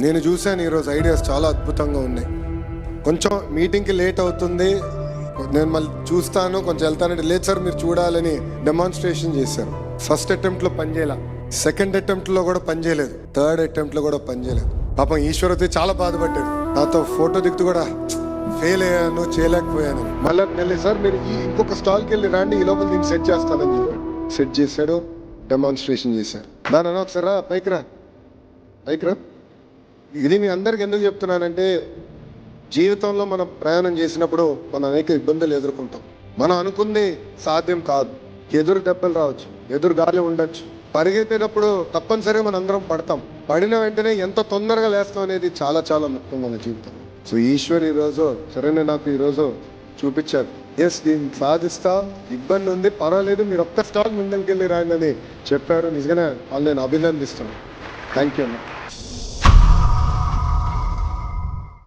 నేను చూశాను ఈరోజు ఐడియాస్ చాలా అద్భుతంగా ఉన్నాయి. కొంచెం మీటింగ్కి లేట్ అవుతుంది. నేను మళ్ళీ చూస్తాను కొంచెం వెళ్తానంటే లేదు సార్ మీరు చూడాలని డెమాన్స్ట్రేషన్ చేశారు ఫస్ట్ అటెంప్ట్లో పనిచేయాల సెకండ్ అటెంప్ట్లో కూడా పనిచేయలేదు థర్డ్ అటెంప్ట్లో కూడా పనిచేయలేదు పాపం ఈశ్వరతి చాలా బాధపడ్డాడు. నాతో ఫోటో దిగుతూ కూడా ఫెయిల్ అయ్యాను చేయలేకపోయాను. మళ్ళీ వెళ్ళి సార్ మీరు ఇంకొక స్టాల్కి వెళ్ళి రండి ఈ లోపల దీన్ని సెట్ చేస్తానని చెప్పాడు. సెట్ చేశాడు డెమాన్స్ట్రేషన్ చేశాడు. దాని ఒకసారి రా, పైకి రా. పైకి రా. ఇది మీ అందరికి ఎందుకు చెప్తున్నానంటే జీవితంలో మనం ప్రయాణం చేసినప్పుడు మనం అనేక ఇబ్బందులు ఎదుర్కొంటాం. మనం అనుకుంది సాధ్యం కాదు. ఎదురు దెబ్బలు రావచ్చు ఎదురు గాలి ఉండొచ్చు. పరిగెత్తేటప్పుడు తప్పనిసరిగా మనం అందరం పడతాం. పడిన వెంటనే ఎంత తొందరగా లేస్తాం అనేది చాలా చాలా ముఖ్యం మన జీవితం సో ఈశ్వర్ ఈరోజు సరైన నాకు ఈరోజు చూపించారు. ఎస్ దీన్ని సాధిస్తా. ఇబ్బంది ఉంది పర్వాలేదు మీరు ఒక్క స్టాక్ ముందరికి వెళ్ళి రాయండి అని చెప్పారు. నిజంగానే వాళ్ళు నేను అభినందిస్తున్నాను. థ్యాంక్ యూ అన్న.